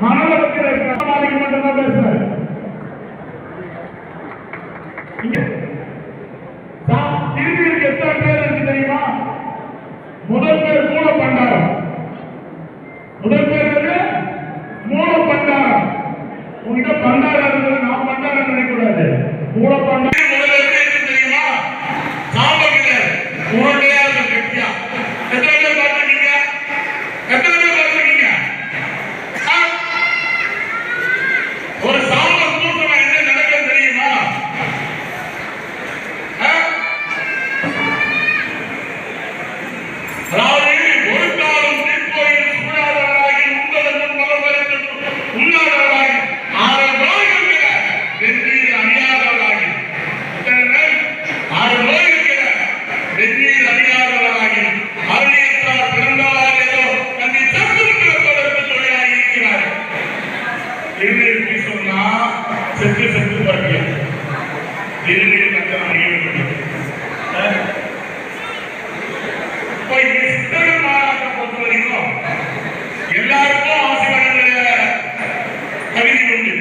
மாணவர்கள் கட்டமாதிக்கு மட்டும்தான் பேசுறேன் இங்க எத்தனை பேர் இருக்கு தெரியுமா? முதல் பேர் மூல பண்டாரம் முதல் பேர் வந்து மூல பண்டாரம் உங்ககிட்ட பண்டாரம் இருந்தது நான் பண்டாரம் நினைக்கூடாது மூல பண்டாரம் முதல்ல எப்படி தெரியுமா? சாம்பல் உருண்டையா திருநீர் சொன்னா செத்து செத்து பறக்கல திருநீர் கட்டணம் அறியப்பட்டது இப்போ இந்த சித்தர்கள் மாநாட்டை பொறுத்த வரைக்கும் எல்லாருக்கும் ஆசை வழங்குற தகுதி உண்டு